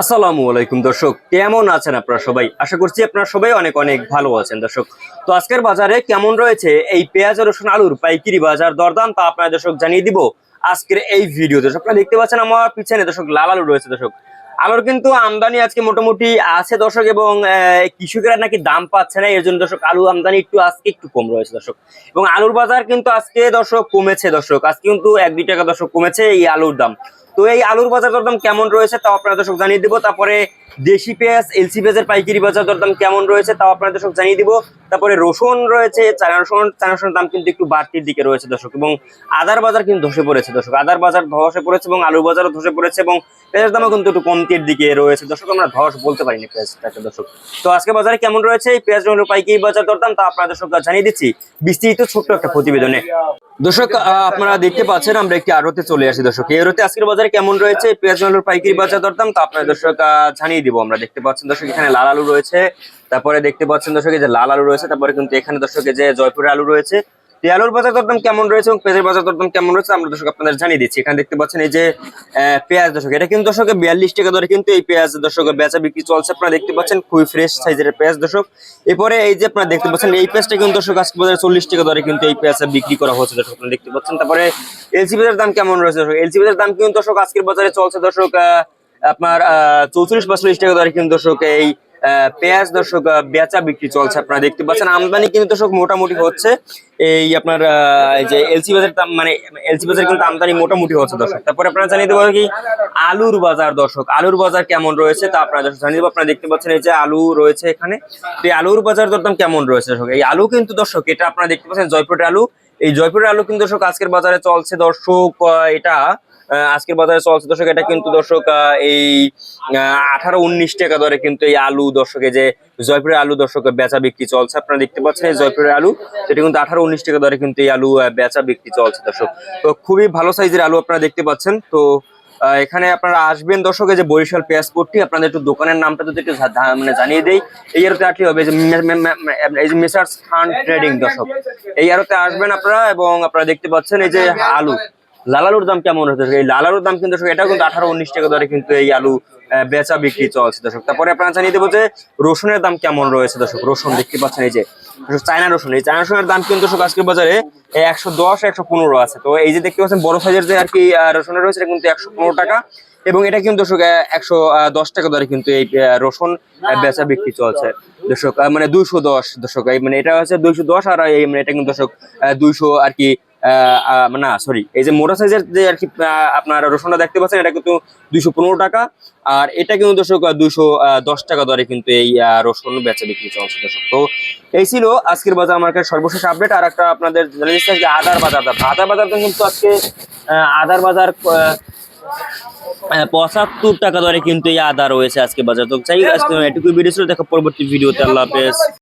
আসসালামু আলাইকুম, দর্শক। কেমন আছেন আপনারা সবাই? আশা করছি আপনারা সবাই অনেক অনেক ভালো আছেন, দর্শক। তো আজকের বাজারে কেমন রয়েছে? এই পেঁয়াজ রসুন আলুর পাইকিরি বাজার দরদাম তা আপনারা দর্শক জানিয়ে দিব আজকের এই ভিডিও দর্শক, আপনারা দেখতে পাচ্ছেন আমার পিছনে দর্শক লাল আলু রয়েছে, দর্শক। আলুর কিন্তু আমদানি আজকে মোটামুটি আছে, দর্শক, এবং কৃষকেরা নাকি দাম পাচ্ছে না এর জন্য দর্শক আলু আমদানি একটু আজকে একটু কম রয়েছে, দর্শক। এবং আলুর বাজার কিন্তু আজকে, দর্শক, কমেছে, দর্শক। আজকে কিন্তু এক দুই টাকা, দর্শক, কমেছে এই আলুর দাম। তো এই আলুর বাজার দরদাম কেমন রয়েছে তাও আপনারা দর্শক জানিয়ে দিব। তারপরে দেশি পেঁয়াজ, এলসি পেঁয়াজের পাইকারি বাজার দরদাম কেমন রয়েছে তাও আপনারা দর্শক জানিয়ে দিব। তারপরে রসুন রয়েছে চায়না রসুন চায়না রসুনের দাম কিন্তু একটু বাড়তির দিকে রয়েছে দর্শক এবং আদার বাজার কিন্তু ধসে পড়েছে দর্শক। আদার বাজার ধসে পড়েছে এবং আলুর বাজারও ধসে পড়েছে এবং পেঁয়াজের দামও কিন্তু একটু কমতির দিকে রয়েছে দর্শক। আমরা ধস বলতে পারিনি পেঁয়াজটাকে দর্শক। তো আজকে বাজারে কেমন রয়েছে? এই পেঁয়াজ রসুনের পাইকারি বাজার দরদাম তা আপনারা দর্শক জানিয়ে দিচ্ছি। বিস্তৃত ছোট্ট একটা প্রতিবেদনে। দর্শক আপনারা দেখতে পাচ্ছেন আমরা একটি আড়তে চলে আসি দর্শক। এই আড়তে আজকের বাজারে কেমন রয়েছে? পেঁয়াজ আলুর পাইকারি বাজার দরদাম তা আপনারা দর্শক জানিয়ে দিব। আমরা দেখতে পাচ্ছেন দর্শক এখানে লাল আলু রয়েছে। তারপরে দেখতে পাচ্ছেন দর্শক যে লাল আলু রয়েছে তারপরে কিন্তু এখানে দর্শক যে জয়পুরের আলু রয়েছে। এই আলুর বাজার দরদাম কেমন রয়েছে এবং পেঁয়াজের বাজার দরদাম কেমন রয়েছে আমরা দর্শক আপনাদের জানিয়ে দিচ্ছি। এখানে দেখতে পাচ্ছেন এই যে পেঁয়াজ দর্শক এটা কিন্তু দর্শক বিয়াল্লিশ টাকা দরে কিন্তু এই পেঁয়াজ দর্শক বেচা বিক্রি চলছে। আপনারা দেখতে পাচ্ছেন খুবই ফ্রেশ সাইজের পেঁয়াজ দর্শক। এরপরে এই যে আপনারা দেখতে পাচ্ছেন এই পেঁয়াজটা কিন্তু দর্শক আজকে বাজারে চল্লিশ টাকা দরে কিন্তু এই পেঁয়াজটা বিক্রি করা হচ্ছে দর্শক আপনারা দেখতে পাচ্ছেন। তারপরে এলসি পেঁয়াজের দাম কেমন রয়েছে দর্শক? এলসি পেঁয়াজের দাম কিন্তু দর্শক আজকের বাজারে চলছে দর্শক আহ, আপনার চৌচল্লিশ পাঁচচল্লিশ টাকা দরে কিন্তু দর্শক এই পেঁয়াজ দর্শক বেচা বিক্রি চলছে আপনারা দেখতে পাচ্ছেন। আমদানি কিন্তু দর্শক মোটামুটি হচ্ছে এই আপনার যে এলসি বাজার মানে এলসি বাজার কিন্তু আমদানি মোটামুটি হচ্ছে দর্শক। তারপরে আপনারা জানিয়ে দেবো কি, আলুর বাজার দর্শক, আলুর বাজার কেমন রয়েছে তা আপনারা দর্শক জানিয়ে দেবো। আপনারা দেখতে পাচ্ছেন এই যে আলু রয়েছে এখানে। এই আলুর বাজার দরদাম কেমন রয়েছে দর্শক? এই আলু কিন্তু দর্শক, এটা আপনারা দেখতে পাচ্ছেন জয়পুরের আলু। এই জয়পুরের আলু কিন্তু দর্শক আজকের বাজারে চলছে দর্শক এটা আজকের বাজারে চলছে। দর্শক, এটা কিন্তু দর্শক এই আঠারো উনিশ টাকা দরে কিন্তু এই আলু দর্শকে যে জয়পুরের আলু দর্শক, বেচা বিক্রি চলছে। আপনারা দেখতে পাচ্ছেন এই জয়পুরের আলু, সেটা কিন্তু আঠারো উনিশ টাকা দরে কিন্তু এই আলু বেচা বিক্রি চলছে দর্শক। তো খুবই ভালো সাইজের আলু আপনারা দেখতে পাচ্ছেন। তো এখানে আপনারা আসবেন দর্শক যে বরিশাল পেঁয়াজপুরটি আপনাদের একটু দোকানের নামটা যদি একটু মানে জানিয়ে দেই। এই আরতে আসলে হবে, এই যে মেসার্স খান ট্রেডিং দর্শক। এই আরতে আসবেন আপনারা এবং আপনারা দেখতে পাচ্ছেন এই যে আলু। লাল আলুর দাম কেমন হচ্ছে? এই লালালুর দাম কিন্তু এটাও কিন্তু আঠারো, উনিশ টাকা ধরে কিন্তু এই আলু বেচা বিক্রি চলছে দর্শক। তারপরে আপনারা জানিয়ে দেবো যে রসুনের দাম কেমন রয়েছে দর্শক? রসুন দেখতে পাচ্ছেন এই যে চায়না রসুন। এই চায়না রসুনের দাম কিন্তু দর্শক আজকের বাজারে একশো দশ, একশো পনেরো আছে। তো এই যে দেখতে পাচ্ছেন, বড় সাইজের যে আর কি রসুনের রয়েছে, এটা কিন্তু একশো পনেরো টাকা। এবং এটা কিন্তু দর্শক একশো দশ টাকা দরে কিন্তু এই রসুন বেচা বিক্রি চলছে। দর্শক মানে দুইশো দশ দর্শক মানে এটা হচ্ছে দুইশো দশ আর মানে এটা কিন্তু দর্শক দুইশো আর কি না সরি এই যে মোটা সাইজের যে আর কি আপনার রসুনটা দেখতে পাচ্ছেন, এটা কিন্তু দুইশো পনেরো টাকা। আর এটা কিন্তু দর্শক দুইশো দশ টাকা দরে কিন্তু এই রসুন বেচা বিক্রি চলছে দর্শক। তো এই ছিল আজকের বাজার মার্কেট সর্বশেষ আপডেট আর একটা আপনাদের জানিয়ে আদার বাজার। আদার বাজার কিন্তু আজকে আদার বাজার পঁচাত্তর টাকা দরে কিন্তু এই আদা রয়েছে আজকে বাজার। তো চাই আজকে এটুকু ভিডিও ছিল। দেখা পরবর্তী ভিডিওতে আল্লাহ হাফেজ।